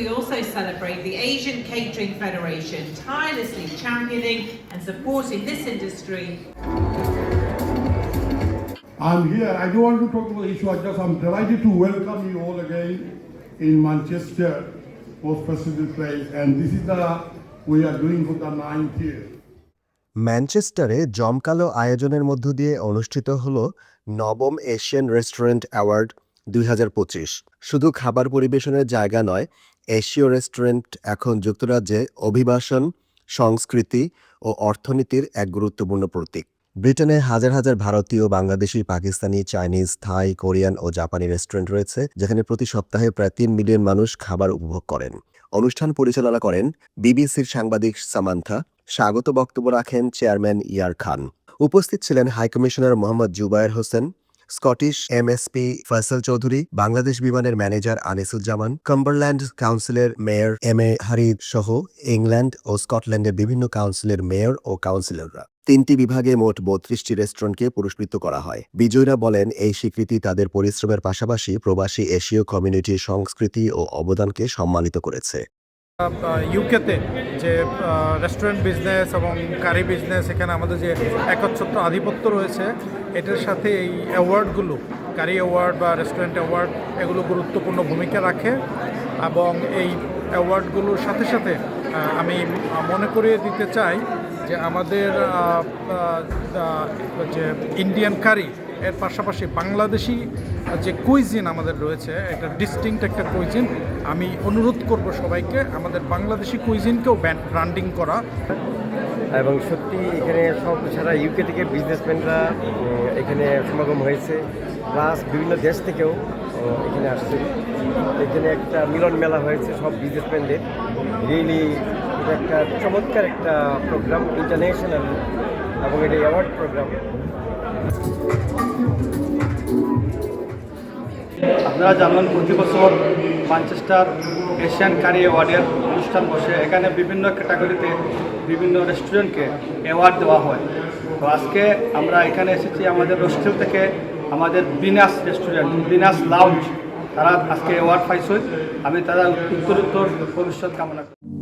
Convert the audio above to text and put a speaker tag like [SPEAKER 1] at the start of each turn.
[SPEAKER 1] we also celebrate the Asian Catering Federation tirelessly championing and supporting this industry
[SPEAKER 2] I'm here. I don't want to talk about the issue. I just I'm delighted to welcome you all again in Manchester, most prestigious place, and this is the we are doing for the ninth year.
[SPEAKER 3] ম্যানচেস্টারে জমকালো আয়োজনের মধ্য দিয়ে অনুষ্ঠিত হল নবম Asian restaurant award দুই হাজার পঁচিশ শুধু খাবার পরিবেশনের জায়গা নয় এশীয় রেস্টুরেন্ট এখন যুক্তরাজ্যে অভিবাসন, সংস্কৃতি ও অর্থনীতির এক গুরুত্বপূর্ণ প্রতীক। ব্রিটেনে হাজার হাজার ভারতীয়, Bangladeshi, Pakistani, Chinese, Thai, Korean ও জাপানি রেস্টুরেন্ট রয়েছে, যেখানে প্রতি সপ্তাহে প্রায় তিন মিলিয়ন মানুষ খাবার উপভোগ করেন। অনুষ্ঠান পরিচালনা করেন বিবিসির সাংবাদিক সামান্থা। স্বাগত বক্তব্য রাখেন চেয়ারম্যান ইয়ার খান। উপস্থিত ছিলেন high commissioner Mohammad Zubair Hossain. Scottish MSP Faisal Chowdhury, Bangladesh বিমানের ম্যানেজার আনিসুজ্জামান, কম্বারল্যান্ড কাউন্সিলের মেয়র এম এ হারিদ সহ ইংল্যান্ড ও স্কটল্যান্ডের বিভিন্ন কাউন্সিলের মেয়র ও কাউন্সিলররা। তিনটি বিভাগে মোট বত্রিশটি রেস্টুরেন্টকে পুরস্কৃত করা হয়। বিজয়ীরা বলেন, এই স্বীকৃতি তাদের পরিশ্রমের পাশাপাশি প্রবাসী এশীয় কমিউনিটির সংস্কৃতি ও অবদানকে সম্মানিত করেছে।
[SPEAKER 4] ইউকেতে যে রেস্টুরেন্ট বিজনেস এবং কারি বিজনেস এখানে আমাদের যে একচ্ছত্র আধিপত্য রয়েছে, এটার সাথে এই অ্যাওয়ার্ডগুলো কারি অ্যাওয়ার্ড বা রেস্টুরেন্ট অ্যাওয়ার্ড এগুলো গুরুত্বপূর্ণ ভূমিকা রাখে এবং এই অ্যাওয়ার্ডগুলোর সাথে সাথে আমি মনে করিয়ে দিতে চাই যে আমাদের যে ইন্ডিয়ান কারি এর পাশাপাশি বাংলাদেশি যে কুইজিন আমাদের রয়েছে, একটা ডিস্টিংক্ট একটা কুইজিন আমি অনুরোধ করব সবাইকে আমাদের বাংলাদেশি কুইজিনকেও ব্র্যান্ডিং করা।
[SPEAKER 5] এবং সত্যি এখানে সব সারা ইউকে থেকে বিজনেসম্যানরা এখানে সমাগম হয়েছে। প্লাস বিভিন্ন দেশ থেকেও এখানে আসছে। এখানে একটা মিলন মেলা হয়েছে সব বিজনেসম্যানদের রিয়েলি এটা একটা চমৎকার একটা প্রোগ্রাম ইন্টারন্যাশনাল এবং এটা অ্যাওয়ার্ড প্রোগ্রাম
[SPEAKER 6] আপনারা জানেন প্রতি বছর ম্যানচেস্টার এশিয়ান কারি অ্যাওয়ার্ডের অনুষ্ঠান বসে। এখানে বিভিন্ন ক্যাটাগরিতে বিভিন্ন রেস্টুরেন্টকে অ্যাওয়ার্ড দেওয়া হয়। তো আজকে আমরা এখানে এসেছি আমাদের হোস্টেল থেকে আমাদের বিনাস রেস্টুরেন্ট বিনাস লাউঞ্জ। তারা আজকে অ্যাওয়ার্ড পাইছে। আমি তারা উত্তরোত্তর ভবিষ্যৎ কামনা করি।